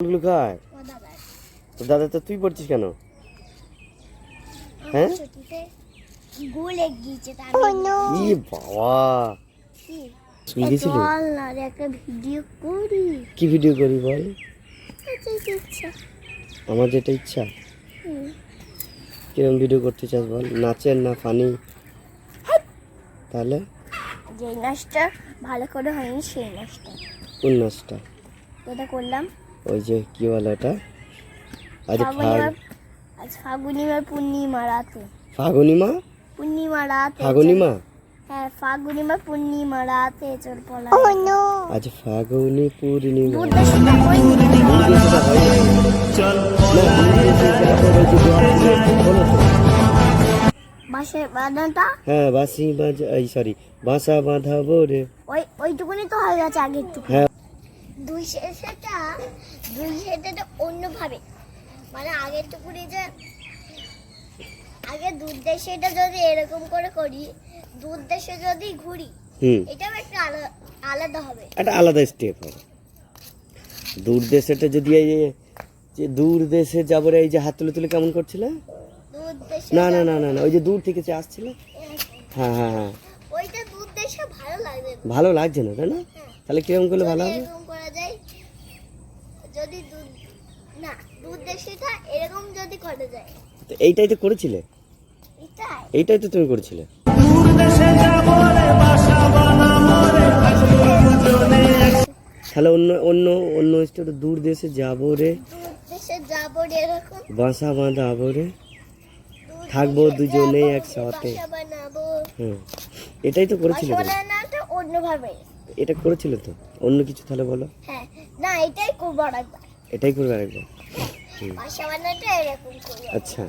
ফুলগুলো খায়? দাদা তো দাদা তো তুই পড়ছিস কেন? হ্যাঁ? ই বাবা? স্কুল গেছিলি? কি ভিডিও করি বল? আচ্ছা, আমার যেটা ইচ্ছা। কিরম ভিডিও করতে চাস বল? নাচের না ফানি? তাহলে? যে নাচটা ভালো করে হয়নি সেই নাচটা। কোন নাচটা? যেটা করলাম? ওই যে কি বলে এটা আজ আজ ফাগুনিমার পূর্ণিমা রাতে। ফাগুনিমা পূর্ণিমা রাতে ফাগুনিমা হ্যাঁ ফাগুনিমার পূর্ণিমা রাতে চল পলা আজ ফাগুনি পূর্ণিমা। হয় না। না, দুর্দেশে যাব ওই যে দোয়া দিয়ে বলো তো। বাসে বাঁধাটা? হ্যাঁ বাসি বাজা এই সরি বাসা বাঁধাবো রে। ওই ওইটুকুনি তো হয়ে গেছে আগে টুকু হ্যাঁ দুই শেষেটা দুই শেষেটা অন্যভাবে। মানে আগের টুকুনি যে আগে দুধ দেশেটা যদি এরকম করে করি দুধ দেশে যদি ঘুরি এটাও একটা আলাদা হবে। একটা আলাদা স্টেপ হবে। দূর দেশেটা যদি এই যে- দূর দেশে যাব এই যে হাত তুলে তুলে কেমন করছিলে? না না না না না ওই যে দূর থেকে যে আসছিলে? হ্যাঁ হ্যাঁ হ্যাঁ। ওইটা দুধ দেশে ভালো লাগবে। ভালো লাগছে না তাই না? হ্যাঁ। তাহলে কীরকম করলে ভালো হবে? যদি দুধ না দুধ দেশেটা এরকম যদি করা যায়। তো এইটাই তো করেছিলে? এটাই এইটাই তো তুমি করেছিলে? তাহলে অন্য অন্য অন্য স্টেট দূর দেশে যাব রে। দেশে যাব রে এরকম। বাসা বাঁধাবো রে। থাকব দুজনে একসাথে। হুম। এটাই তো করেছিলে অন্যভাবে। এটা করেছিল তো? অন্য কিছু তাহলে বলো। হ্যাঁ না এটাই করব আরেকবার। এটাই করব আরেকবার? বাসা এরকম আচ্ছা।